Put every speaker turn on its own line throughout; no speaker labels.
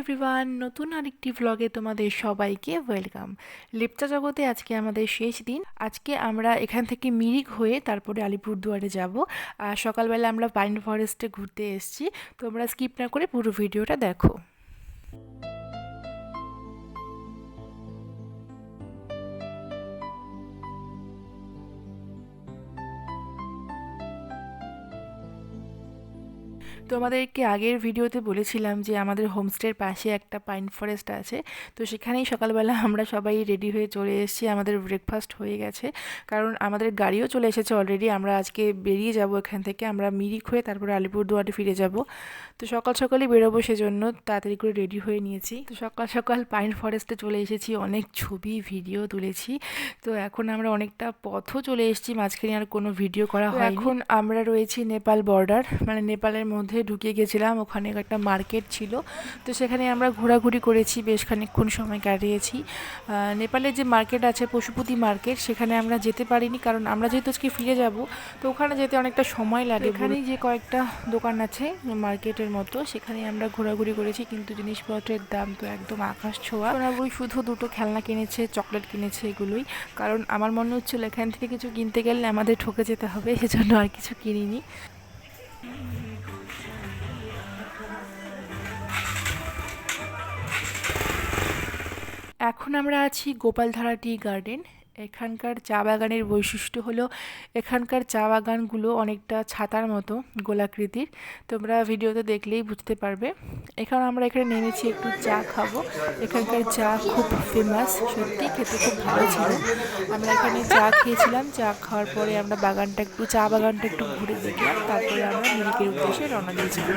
Everyone নতুন আরেকটি ভ্লগে তোমাদের সবাইকে ওয়েলকাম লেপচা জগতে আজকে আমাদের শেষ দিন। আজকে আমরা এখান থেকে মিরিক হয়ে তারপরে আলিপুরদুয়ারে যাব। সকালবেলা আমরা পাইন ফরেস্টে ঘুরতে এসেছি। তোমরা স্কিপ না করে পুরো ভিডিওটা দেখো। তোমাদেরকে আগের ভিডিওতে বলেছিলাম যে আমাদের হোমস্টের পাশে একটা পাইন ফরেস্ট আছে। তো সেখানেই সকালবেলা আমরা সবাই রেডি হয়ে চলে এসেছি। আমাদের ব্রেকফাস্ট হয়ে গেছে। কারণ আমাদের গাড়িও চলে এসেছে অলরেডি আমরা আজকে বেরিয়ে যাব এখান থেকে। আমরা মিরিক হয়ে তারপরে আলিপুরদুয়ারে ফিরে যাব। তো সকাল সকালই বেরোবো সেজন্য তাড়াতাড়ি করে রেডি হয়ে নিয়েছি। তো সকাল সকাল পাইন ফরেস্টে চলে এসেছি। অনেক ছবি ভিডিও তুলেছি। তো এখন আমরা অনেকটা পথও চলে এসেছি। মাঝখানে আর কোনো ভিডিও করা হয় এখন আমরা রয়েছি নেপাল বর্ডার মানে নেপালের মধ্যে ঢুকে গেছিলাম। ওখানে একটা মার্কেট ছিল। তো সেখানে আমরা ঘোরাঘুরি করেছি বেশ খানিকক্ষণ সময় কাটিয়েছি। নেপালের যে মার্কেট আছে পশুপতি মার্কেট সেখানে আমরা যেতে পারিনি। কারণ আমরা যেহেতু আজকে ফিরে যাব তো ওখানে যেতে অনেকটা সময় লাগে। এখানেই যে কয়েকটা দোকান আছে মার্কেটের মতো সেখানে আমরা ঘোরাঘুরি করেছি। কিন্তু জিনিসপত্রের দাম তো একদম আকাশ ছোঁয়া। সোনাবুই শুধু দুটো খেলনা কিনেছে চকলেট কিনেছে এগুলোই। কারণ আমার মনে হচ্ছিল এখান থেকে কিছু কিনতে গেলে আমাদের ঠকে যেতে হবে সেজন্য আর কিছু কিনিনি। এখন আমরা আছি গোপালধারা টি গার্ডেন এখানকার চা বাগানের বৈশিষ্ট্য হলো এখানকার চা বাগানগুলো অনেকটা ছাতার মতো গোলাকৃতির। তোমরা ভিডিওতে দেখলেই বুঝতে পারবে। এখানে আমরা এখানে নেমেছি একটু চা খাব। এখানকার চা খুব ফেমাস সত্যি খেতে খুব ভালো ছিল। আমরা এখানে চা খেয়েছিলাম, চা খাওয়ার পরে আমরা বাগানটা একটু, চা বাগানটা একটু ঘুরে দেখলাম, তারপরে আমরা মিরিকের উদ্দেশ্যে রওনা দিয়েছিলাম।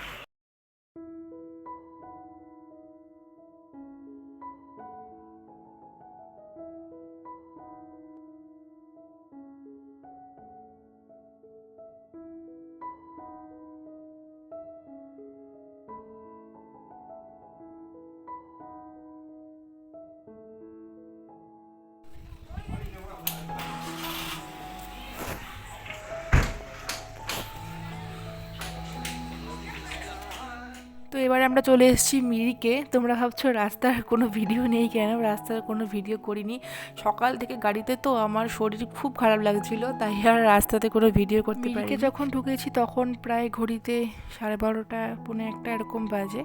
এবার আমরা চলে এসেছি মিরিকে। তোমরা ভাবছ রাস্তার কোনো ভিডিও নেই কেন? রাস্তার কোনো ভিডিও করিনি। সকাল থেকে গাড়িতে তো আমার শরীর খুব খারাপ লাগছিল তাই আর রাস্তাতে কোনো ভিডিও করতে পারি যখন ঢুকেছি তখন প্রায় ঘড়িতে সাড়ে বারোটা পৌনে একটা এরকম বাজে।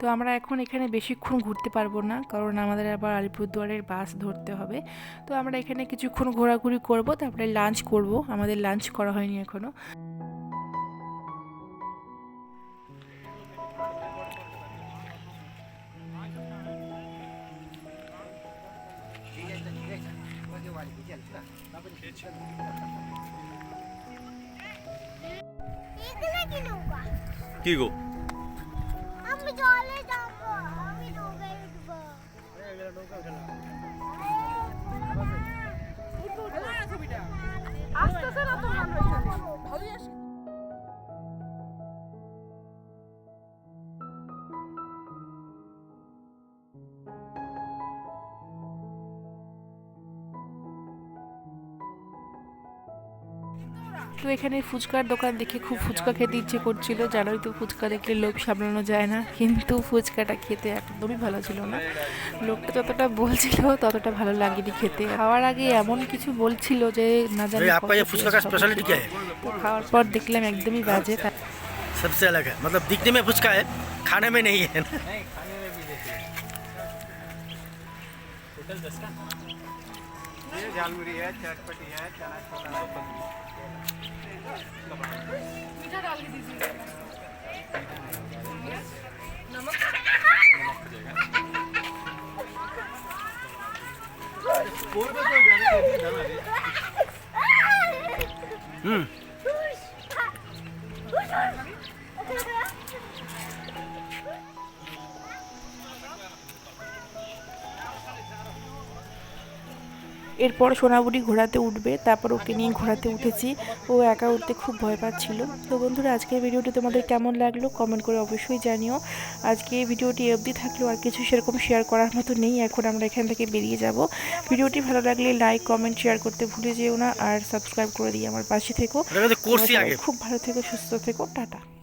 তো আমরা এখন এখানে বেশিক্ষণ ঘুরতে পারব না কারণ আমাদের আবার আলিপুরদুয়ারের বাস ধরতে হবে। তো আমরা এখানে কিছুক্ষণ ঘোরাঘুরি করব তারপরে লাঞ্চ করব। আমাদের লাঞ্চ করা হয়নি এখনও
কি
গো?
আমি জলে যাব আমি নৌকায় উঠবো।
তো এখানে ফুচকার দোকান দেখে খুব ফুচকা খেতে ইচ্ছে করছিল জানোই তো ফুচকা দেখলে লোভ সামলানো যায় না কিন্তু ফুচকাটা খেতে একদমই ভালো ছিল না লোকটা যতটা বলছিল ততটা ভালো লাগেনি খেতে খাওয়ার আগে এমন কিছু বলছিল যে না জানি
अरे आपका
কত
ये फुचका का
taste হবে
स्पेशलिटी क्या है
তো খাওয়ার পর দেখলাম একদমই বাজে তা-
सबसे अलग है मतलब दिखने में फुचका है खाने में नहीं है ना
झालमुरी है चटपटी है चना छोला है
Hmm.
এরপর সোনাবুড়ি ঘোড়াতে উঠবে তারপর ওকে নিয়ে ঘোড়াতে উঠেছি। ও একা উঠতে খুব ভয় পাচ্ছিল। তো বন্ধুরা আজকের ভিডিওটি তোমাদের কেমন লাগল কমেন্ট করে অবশ্যই জানিও। আজকে ভিডিওটি অবধি থাকলেও আর কিছু সেরকম শেয়ার করার মতো নেই এখন আমরা এখান থেকে বেরিয়ে যাব। ভিডিওটি ভালো লাগলে লাইক কমেন্ট শেয়ার করতে ভুলে যেও না আর সাবস্ক্রাইব করে দিয়ে আমার পাশে থেকো। খুব ভালো থেকো সুস্থ থেকো টাটা।